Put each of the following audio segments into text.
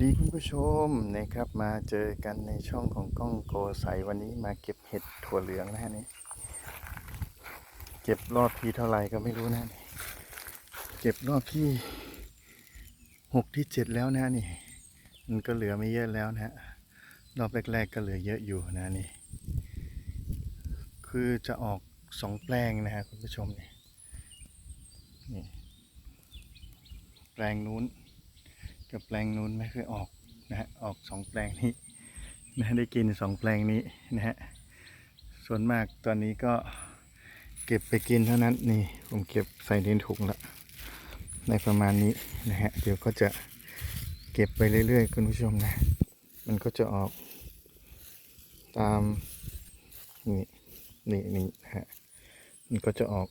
ดีคุณผู้ชมนะครับมาเจอกันในช่องของกล้องโกใสวันนี้มาเก็บเห็ดถั่วเหลืองนะฮะนี่เก็บรอบที่เท่าไหร่ก็ไม่รู้นะนี่เก็บรอบที่หกที่เจ็ดแล้วนะนี่ มันก็เหลือไม่เยอะแล้วนะฮะรอบแรก ๆ ก็เหลือเยอะอยู่นะนี่ คือจะออกสองแปลงนะฮะคุณผู้ชมนี่นี่แปลงนู้น กับแปลงนู้นไม่เคยออกนะฮะออกสองแปลงนี้นะได้กินสองแปลงนี้นะฮะส่วนมากตอนนี้ก็เก็บไปกินเท่านั้นนี่ผมเก็บใส่ในถุงละในประมาณนี้นะฮะเดี๋ยวก็จะเก็บไปเรื่อยๆคุณผู้ชมนะ มันก็จะออกตามนี่นี่นี่ฮะมันก็จะออก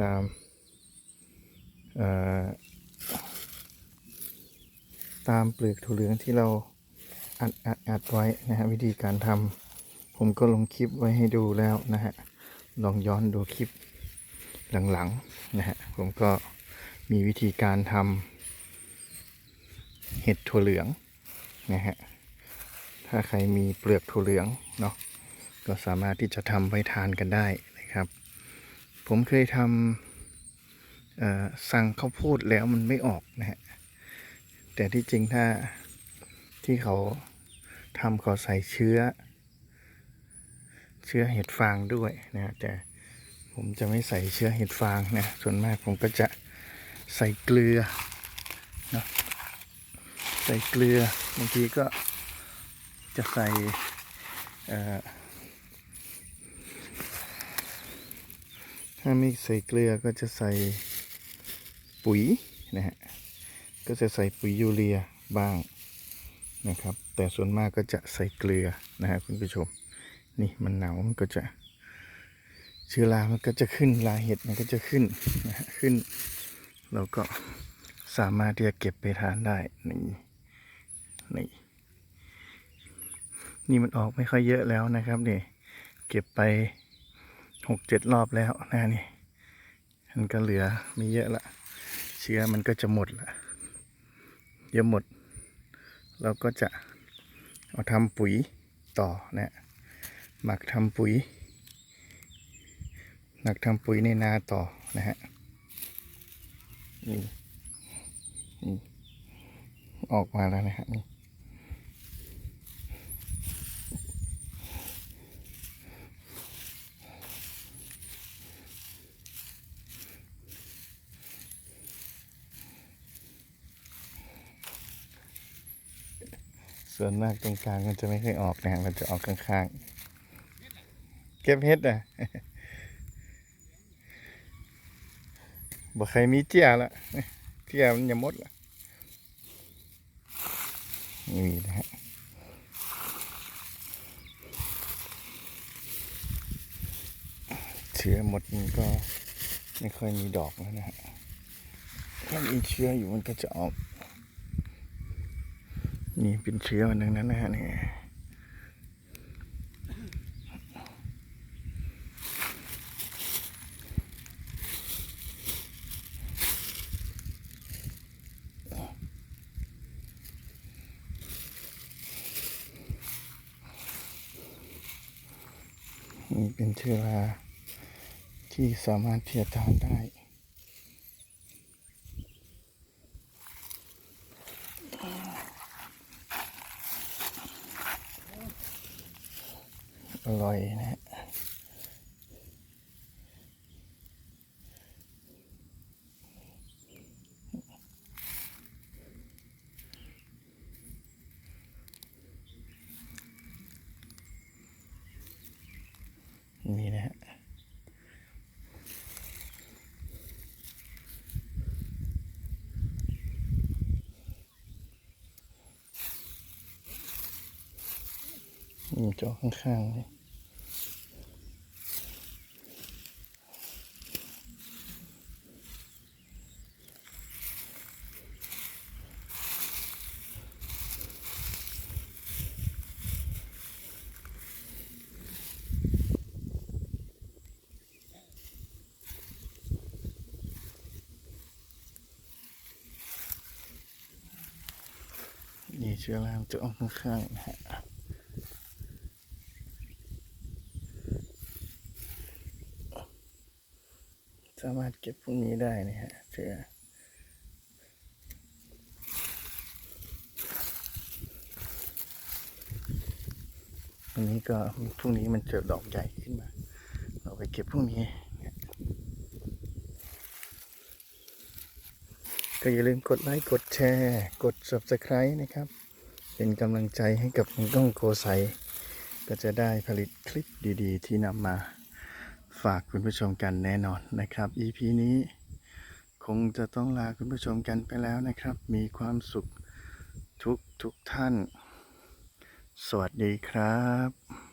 ตามเอ่อ ตามเปลือกถั่วเหลืองที่เราอัดอัดอัดไว้นะฮะวิธีการทำผมก็ลงคลิปไว้ให้ดูแล้วนะฮะลองย้อนดูคลิปหลังๆนะฮะผมก็มีวิธีการทำเห็ดถั่วเหลืองนะฮะถ้าใครมีเปลือกถั่วเหลืองเนาะก็สามารถที่จะทำไว้ทานกันได้นะครับ ผมเคยทำสั่งข้าวโพดแล้วมันไม่ออกนะฮะ แต่ที่จริงถ้าที่เขาทำเขาใส่เชื้อ เชื้อเห็ดฟางด้วยนะแต่ผมจะไม่ใส่เชื้อเห็ดฟางนะส่วนมากผมก็จะใส่เกลือเนาะใส่เกลือบางทีก็จะใส่ถ้าไม่ใส่เกลือก็จะใส่ปุ๋ยนะฮะ ก็จะใส่ปุ๋ยยูเรียบ้างนะครับ แต่ส่วนมากก็จะใส่เกลือนะฮะคุณผู้ชม นี่มันหนาวมันก็จะเชื้อรามันก็จะขึ้นลาเห็ดมันก็จะขึ้นนะฮะขึ้น เราก็สามารถที่จะเก็บไปทานได้นี่นี่นี่มันออกไม่ค่อยเยอะแล้วนะครับนี่เก็บไปหกเจ็ดรอบแล้วนะนี่มันก็เหลือไม่เยอะละเชื้อมันก็จะหมดละ เยอะหมด เราก็จะเอาทำปุ๋ยต่อนะหมักทำปุ๋ย หมักทำปุ๋ยในนาต่อนะฮะนี่นี่ออกมาแล้วนะฮะนี่ ส่วนมากตรงกลางมันจะไม่ค่อยออกนะมันจะออกข้างๆ เก็บเห็ดอะบ่ใครมีเจียละเจียมันจะหมดละนี่นะฮะเชื้อหมดมันก็ไม่ค่อยมีดอกแล้วนะฮะถ้ามีเชื้ออยู่มันก็จะออก นี่เป็นเชื้อมันทั้งนั้นนะฮะนี่นี่เป็นเชื้อราที่สามารถที่จะทานได้ ร่อยนะฮะนี่นะฮะนี่จอข้า เชื้อราจะออกข้างๆนะฮะสามารถเก็บพวกนี้ได้นะฮะเชื้ออันนี้ก็พรุ่งนี้มันเจอดอกใหญ่ขึ้นมา เราไปเก็บพรุ่งนี้ก็อย่าลืมกดไลค์ กดแชร์ กด subscribe นะครับ เป็นกำลังใจให้กับคุณก้องโกไซก็จะได้ผลิตคลิปดีๆ ที่นำมาฝากคุณผู้ชมกันแน่นอนนะครับ EP นี้คงจะต้องลาคุณผู้ชมกันไปแล้วนะครับ มีความสุขทุกทุกท่าน สวัสดีครับ